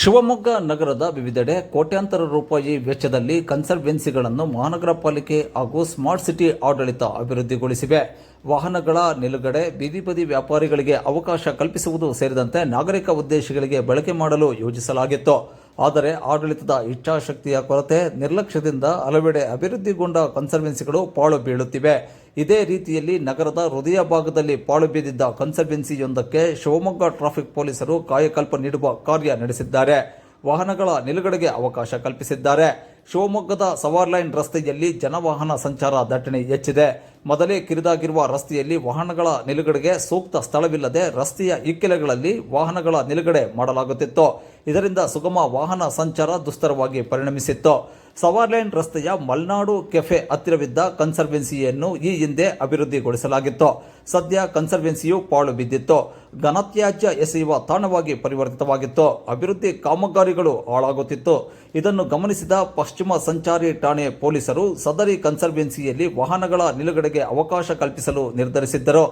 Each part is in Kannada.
ಶಿವಮೊಗ್ಗ ನಗರದ ವಿವಿಧೆಡೆ ಕೋಟ್ಯಾಂತರ ರೂಪಾಯಿ ವೆಚ್ಚದಲ್ಲಿ ಕನ್ಸರ್ವೆನ್ಸಿಗಳನ್ನು ಮಹಾನಗರ ಪಾಲಿಕೆ ಹಾಗೂ ಸ್ಮಾರ್ಟ್ ಸಿಟಿ ಆಡಳಿತ ಅಭಿವೃದ್ಧಿಗೊಳಿಸಿವೆ. ವಾಹನಗಳ ನಿಲುಗಡೆ ಬೀದಿ ಬದಿ ವ್ಯಾಪಾರಿಗಳಿಗೆ ಅವಕಾಶ ಕಲ್ಪಿಸುವುದು ಸೇರಿದಂತೆ ನಾಗರಿಕ ಉದ್ದೇಶಗಳಿಗೆ ಬಳಕೆ ಮಾಡಲು ಯೋಜಿಸಲಾಗಿತ್ತು. ಆದರೆ ಆಡಳಿತದ ಇಚ್ಛಾಶಕ್ತಿಯ ಕೊರತೆ ನಿರ್ಲಕ್ಷ್ಯದಿಂದ ಹಲವೆಡೆ ಅಭಿವೃದ್ಧಿಗೊಂಡ ಕನ್ಸರ್ವೆನ್ಸಿಗಳು ಪಾಳು ಬೀಳುತ್ತಿವೆ. ಇದೇ ರೀತಿಯಲ್ಲಿ ನಗರದ ಹೃದಯ ಭಾಗದಲ್ಲಿ ಪಾಳು ಬಿದ್ದಿದ್ದ ಕನ್ಸರ್ವೆನ್ಸಿಯೊಂದಕ್ಕೆ ಶಿವಮೊಗ್ಗ ಟ್ರಾಫಿಕ್ ಪೊಲೀಸರು ಕಾಯಕಲ್ಪ ನೀಡುವ ಕಾರ್ಯ ನಡೆಸಿದ್ದಾರೆ. ವಾಹನಗಳ ನಿಲುಗಡೆಗೆ ಅವಕಾಶ ಕಲ್ಪಿಸಿದ್ದಾರೆ. ಶಿವಮೊಗ್ಗದ ಸವಾರ್ ಲೈನ್ ರಸ್ತೆಯಲ್ಲಿ ಜನವಾಹನ ಸಂಚಾರ ದಟ್ಟಣೆ ಹೆಚ್ಚಿದೆ. ಮೊದಲೇ ಕಿರಿದಾಗಿರುವ ರಸ್ತೆಯಲ್ಲಿ ವಾಹನಗಳ ನಿಲುಗಡೆಗೆ ಸೂಕ್ತ ಸ್ಥಳವಿಲ್ಲದೆ ರಸ್ತೆಯ ಇಕ್ಕೆಲೆಗಳಲ್ಲಿ ವಾಹನಗಳ ನಿಲುಗಡೆ ಮಾಡಲಾಗುತ್ತಿತ್ತು. ಇದರಿಂದ ಸುಗಮ ವಾಹನ ಸಂಚಾರ ದುಸ್ತರವಾಗಿ ಪರಿಣಮಿಸಿತ್ತು. ಸವಾರ್ ಲೈನ್ ರಸ್ತೆಯ ಮಲ್ನಾಡು ಕೆಫೆ ಹತ್ತಿರವಿದ್ದ ಕನ್ಸರ್ವೆನ್ಸಿಯನ್ನು ಈ ಹಿಂದೆ ಅಭಿವೃದ್ಧಿಗೊಳಿಸಲಾಗಿತ್ತು. ಸದ್ಯ ಕನ್ಸರ್ವೆನ್ಸಿಯು ಪಾಳು ಬಿದ್ದಿತ್ತು. ಘನತ್ಯಾಜ್ಯ ಎಸೆಯುವ ತಾಣವಾಗಿ ಪರಿವರ್ತಿತವಾಗಿತ್ತು. ಅಭಿವೃದ್ಧಿ ಕಾಮಗಾರಿಗಳು ಹಾಳಾಗುತ್ತಿತ್ತು. ಇದನ್ನು ಗಮನಿಸಿದ ಪಶ್ಚಿಮ ಸಂಚಾರಿ ಠಾಣೆ ಪೊಲೀಸರು ಸದರಿ ಕನ್ಸರ್ವೆನ್ಸಿಯಲ್ಲಿ ವಾಹನಗಳ ನಿಲುಗಡೆಗೆ ಅವಕಾಶ ಕಲ್ಪಿಸಲು ನಿರ್ಧರಿಸಿದ್ದರು.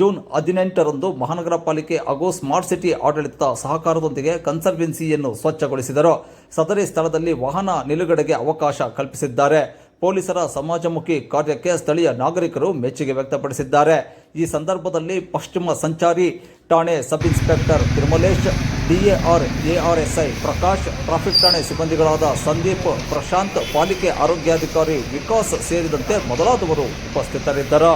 ಜೂನ್ ಹದಿನೆಂಟರಂದು ಮಹಾನಗರ ಪಾಲಿಕೆ ಹಾಗೂ ಸ್ಮಾರ್ಟ್ ಸಿಟಿ ಆಡಳಿತ ಸಹಕಾರದೊಂದಿಗೆ ಕನ್ಸರ್ವೆನ್ಸಿಯನ್ನು ಸ್ವಚ್ಛಗೊಳಿಸಿದರು. ಸದರಿ ಸ್ಥಳದಲ್ಲಿ ವಾಹನ ನಿಲುಗಡೆಗೆ ಅವಕಾಶ ಕಲ್ಪಿಸಿದ್ದಾರೆ. ಪೊಲೀಸರ ಸಮಾಜಮುಖಿ ಕಾರ್ಯಕ್ಕೆ ಸ್ಥಳೀಯ ನಾಗರಿಕರು ಮೆಚ್ಚುಗೆ ವ್ಯಕ್ತಪಡಿಸಿದ್ದಾರೆ. ಈ ಸಂದರ್ಭದಲ್ಲಿ ಪಶ್ಚಿಮ ಸಂಚಾರಿ ಠಾಣೆ sub inspector Tirumalesh, DAR, ARSI Prakash, traffic ಠಾಣೆ ಸಿಬ್ಬಂದಿಗಳಾದ ಸಂದೀಪ್, ಪ್ರಶಾಂತ್, ಪಾಲಿಕೆ ಆರೋಗ್ಯಾಧಿಕಾರಿ ವಿಕಾಸ್ ಸೇರಿದಂತೆ ಮೊದಲಾದವರು ಉಪಸ್ಥಿತರಿದ್ದರು.